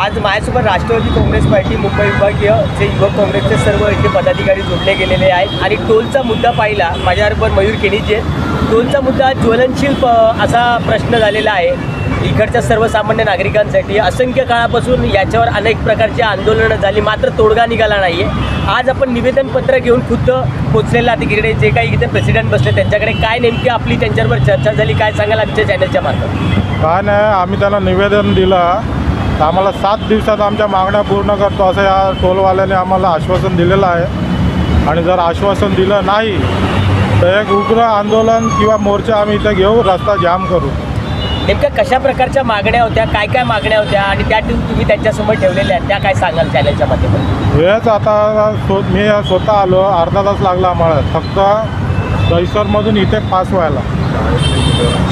आज माझ्यासोबत राष्ट्रवादी काँग्रेस पार्टी मुंबई विभागीय जे युवक काँग्रेसचे सर्व इथे पदाधिकारी जोडले गेलेले आहेत. आणि टोलचा मुद्दा पाहिला माझ्याबरोबर मयूर केनीचे टोलचा मुद्दा हा ज्वलनशील प असा प्रश्न झालेला आहे. इकडच्या सर्वसामान्य नागरिकांसाठी असंख्य काळापासून याच्यावर अनेक प्रकारची आंदोलनं झाली मात्र तोडगा निघाला नाही आहे आज आपण निवेदनपत्र घेऊन खुद्द पोचलेला तिकडे जे काही इथे प्रेसिडेंट बसले त्यांच्याकडे काय नेमकी आपली त्यांच्यावर चर्चा झाली काय सांगाल आमच्या चॅनलच्या मार्फत? काय नाही आम्ही त्यांना निवेदन दिलं. तर आम्हाला सात दिवसात आमच्या मागण्या पूर्ण करतो असं या टोलवाल्याने आम्हाला आश्वासन दिलेलं आहे. आणि जर आश्वासन दिलं नाही तर एक उग्र आंदोलन किंवा मोर्चा आम्ही इथं घेऊ रस्ता जाम करू. नेमक्या कशा प्रकारच्या मागण्या होत्या काय काय मागण्या होत्या आणि त्या तुम्ही त्यांच्यासमोर ठेवलेल्या आहेत त्या काय सांगाल चॅनलच्या माध्यमातून? हेच आता मी स्वतः आलो अर्धा तास लागला आम्हाला. फक्त दहिसरमधून इथे पास व्हायला.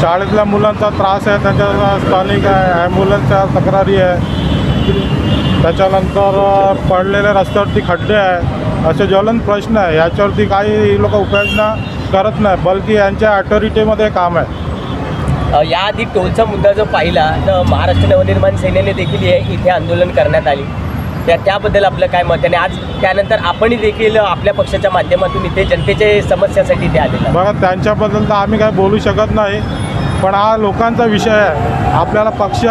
शाळेतल्या मुलांचा त्रास आहे त्यांच्या स्थानिक आहे ॲम्ब्युलन्सच्या तक्रारी आहे. त्याच्यानंतर पडलेल्या रस्त्यावरती खड्डे आहे. असे ज्वलंत प्रश्न आहे. याच्यावरती काही लोक उपाययोजना करत नाही. बल्कि यांच्या अथॉरिटीमध्ये काम आहे. याआधी टोलचा मुद्दा जो पाहिला तर महाराष्ट्र नवनिर्माण सेनेने देखील इथे आंदोलन करण्यात आली. त्या त्याबद्दल आपलं काय मत आहे? आणि आज त्यानंतर आपणही देखील आपल्या पक्षाच्या माध्यमातून इथे जनतेच्या समस्यासाठी इथे आलेला आहे. बघा त्यांच्याबद्दल तर आम्ही काय बोलू शकत नाही. पण हा लोकांचा विषय आहे. आपल्याला पक्ष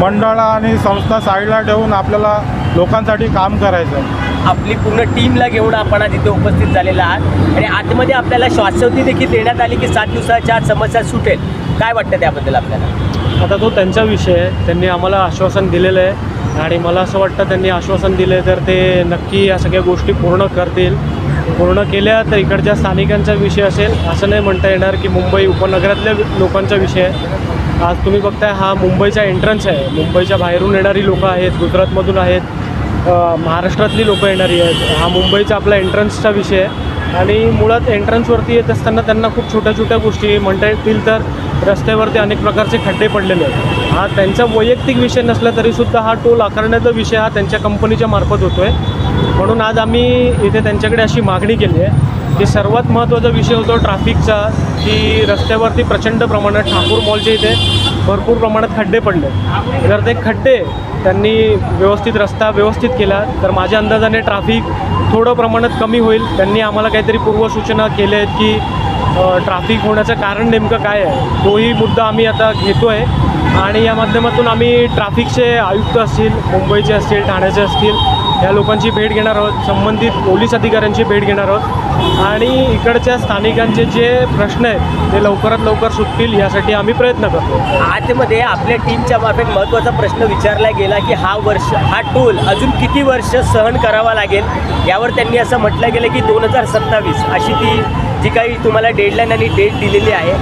मंडळ आणि संस्था साईडला ठेवून आपल्याला लोकांसाठी काम करायचं आपली पूर्ण टीमला घेऊन आपण आज इथे उपस्थित झालेला आहात. आणि आतमध्ये आपल्याला श्वासवती देखील देण्यात आली की सात दिवसाच्या आत समस्या सुटेल. काय वाटतं त्याबद्दल आपल्याला? आता तो त्यांचा विषय आहे. त्यांनी आम्हाला आश्वासन दिलेलं आहे. आणि मला असं वाटतं त्यांनी आश्वासन दिले तर ते नक्की या सगळ्या गोष्टी पूर्ण करतील. पूर्ण केल्या तर इकडच्या स्थानिकांचा विषय असेल असं नाही म्हणता येणार की मुंबई उपनगरातल्या लोकांचा विषय आहे. आज तुम्ही बघताय हा मुंबईचा एंट्रन्स आहे. मुंबईच्या बाहेरून येणारी लोकं आहेत गुजरातमधून आहेत महाराष्ट्रातली लोकं येणारी आहेत. हा मुंबईचा आपला एंट्रन्सचा विषय आहे. आणि मुळात एंट्रन्सवरती येत असताना त्यांना खूप छोट्या छोट्या गोष्टी म्हणता येतील तर रस्त्यावरती अनेक प्रकारचे खड्डे पडलेले आहेत. हा त्यांचा वैयक्तिक विषय नसला तरीसुद्धा हा टोल आकारण्याचा विषय हा त्यांच्या कंपनीच्या मार्फत होतो आहे म्हणून आज आम्ही इथे त्यांच्याकडे अशी मागणी केली आहे की सर्वात महत्त्वाचा विषय होतो ट्रॅफिकचा की रस्त्यावरती प्रचंड प्रमाणात ठाकूर मॉलच्या इथे भरपूर प्रमाणात खड्डे पडले. जर ते खड्डे त्यांनी व्यवस्थित रस्ता व्यवस्थित केला तर माझ्या अंदाजाने ट्राफिक थोडं प्रमाणात कमी होईल. त्यांनी आम्हाला काहीतरी पूर्वसूचना केल्या आहेत की ट्राफिक होण्याचं कारण नेमकं काय आहे तोही मुद्दा आम्ही आता घेतो आहे आणि या माध्यमातून आम्ही ट्राफिकचे आयुक्त असतील मुंबईचे असतील ठाण्याचे असतील या लोकांची भेट घेणार आहोत. संबंधित पोलीस अधिकाऱ्यांची भेट घेणार आहोत. आणि इकडच्या स्थानिकांचे जे प्रश्न आहेत ते लवकरात लवकर सुटतील यासाठी आम्ही प्रयत्न करतो. आतमध्ये आपल्या टीमच्या मार्फत महत्त्वाचा प्रश्न विचारला गेला की हा वर्ष हा टोल अजून किती वर्ष सहन करावा लागेल? यावर त्यांनी असं म्हटलं गेलं की दोन हजार सत्तावीस अशी ती जी काही तुम्हाला डेडलाईन आणि डेट दिलेली आहे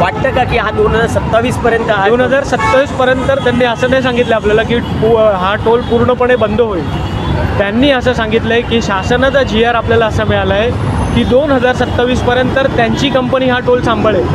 वाटतं का की हा दोन हजार सत्तावीसपर्यंत हा दोन हजार सत्तावीसपर्यंत त्यांनी असं नाही सांगितलं आपल्याला की हा टोल पूर्णपणे बंद होईल. त्यांनी असं सांगितलं आहे की शासनाचा जी आर आपल्याला असा मिळाला आहे की दोन हजार सत्तावीसपर्यंत त्यांची कंपनी हा टोल सांभाळेल.